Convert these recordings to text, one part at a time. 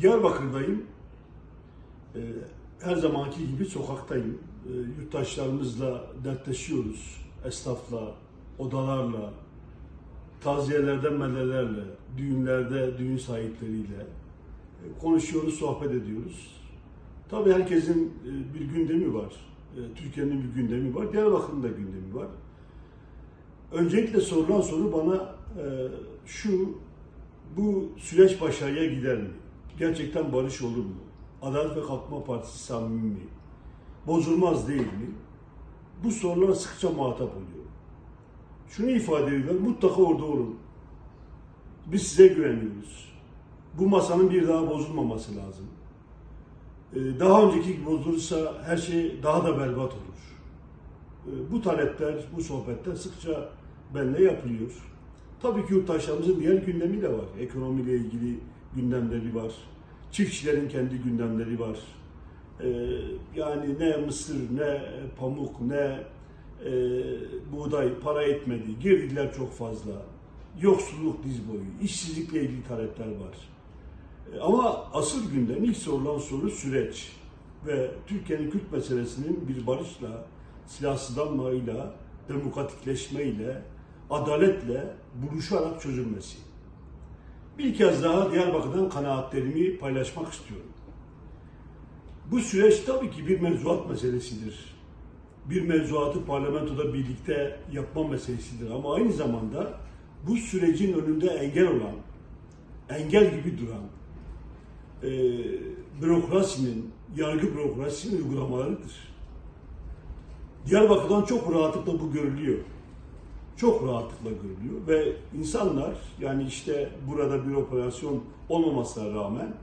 Diyarbakır'dayım. Ee, her zamanki gibi sokaktayım. Ee, yurttaşlarımızla dertleşiyoruz. Esnafla, odalarla, taziyelerden mellelerle, düğünlerde düğün sahipleriyle e, konuşuyoruz, sohbet ediyoruz. Tabii herkesin e, bir gündemi var. E, Türkiye'nin bir gündemi var. Diyarbakır'ın da gündemi var. Öncelikle sorulan soru bana e, şu, bu süreç başarıya gider mi? Gerçekten barış olur mu? Adalet ve Kalkınma Partisi samimi mi? Bozulmaz değil mi? Bu sorular sıkça muhatap oluyor. Şunu ifade ediyorlar, mutlaka orada olun. Biz size güveniyoruz. Bu masanın bir daha bozulmaması lazım. Ee, Daha önceki bozulursa her şey daha da berbat olur. Ee, Bu talepler, bu sohbetler sıkça benimle yapılıyor. Tabii ki yurttaşlarımızın diğer gündemi de var. Ekonomiyle ilgili gündemleri var. Çiftçilerin kendi gündemleri var. Ee, yani ne mısır, ne pamuk, ne e, buğday para etmedi. Girdiler çok fazla. Yoksulluk diz boyu, işsizlikle ilgili talepler var. E, Ama asıl gündem ilk sorulan soru süreç ve Türkiye'nin Kürt meselesinin bir barışla, silahsızlanmayla, demokratikleşmeyle, adaletle buluşarak çözülmesi. Bir kez daha Diyarbakır'dan kanaatlerimi paylaşmak istiyorum. Bu süreç tabii ki bir mevzuat meselesidir. Bir mevzuatı parlamentoda birlikte yapma meselesidir. Ama aynı zamanda bu sürecin önünde engel olan, engel gibi duran, e, bürokrasinin, yargı bürokrasisinin uygulamalarıdır. Diyarbakır'dan çok rahatlıkla bu görülüyor. Çok rahatlıkla görülüyor ve insanlar yani işte burada bir operasyon olmamasına rağmen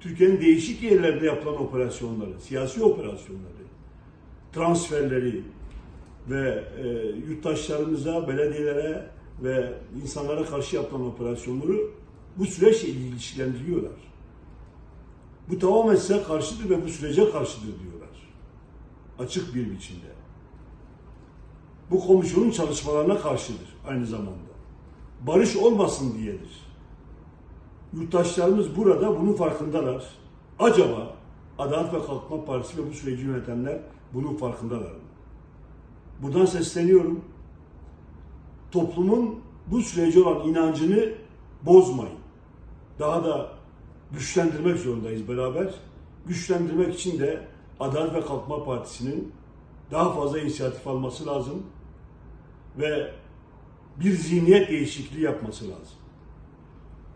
Türkiye'nin değişik yerlerde yapılan operasyonları, siyasi operasyonları, transferleri ve e, yurttaşlarımıza, belediyelere ve insanlara karşı yapılan operasyonları bu süreçle ilişkilendiriyorlar. Bu tamamen size karşıdır ve bu sürece karşıdır diyorlar. Açık bir biçimde. Bu komisyonun çalışmalarına karşıdır aynı zamanda. Barış olmasın diyedir. Yurttaşlarımız burada bunun farkındalar. Acaba Adalet ve Kalkınma Partisi ve bu süreci yönetenler bunun farkındalar mı? Buradan sesleniyorum. Toplumun bu sürece olan inancını bozmayın. Daha da güçlendirmek zorundayız beraber. Güçlendirmek için de Adalet ve Kalkınma Partisi'nin daha fazla inisiyatif alması lazım ve bir zihniyet değişikliği yapması lazım.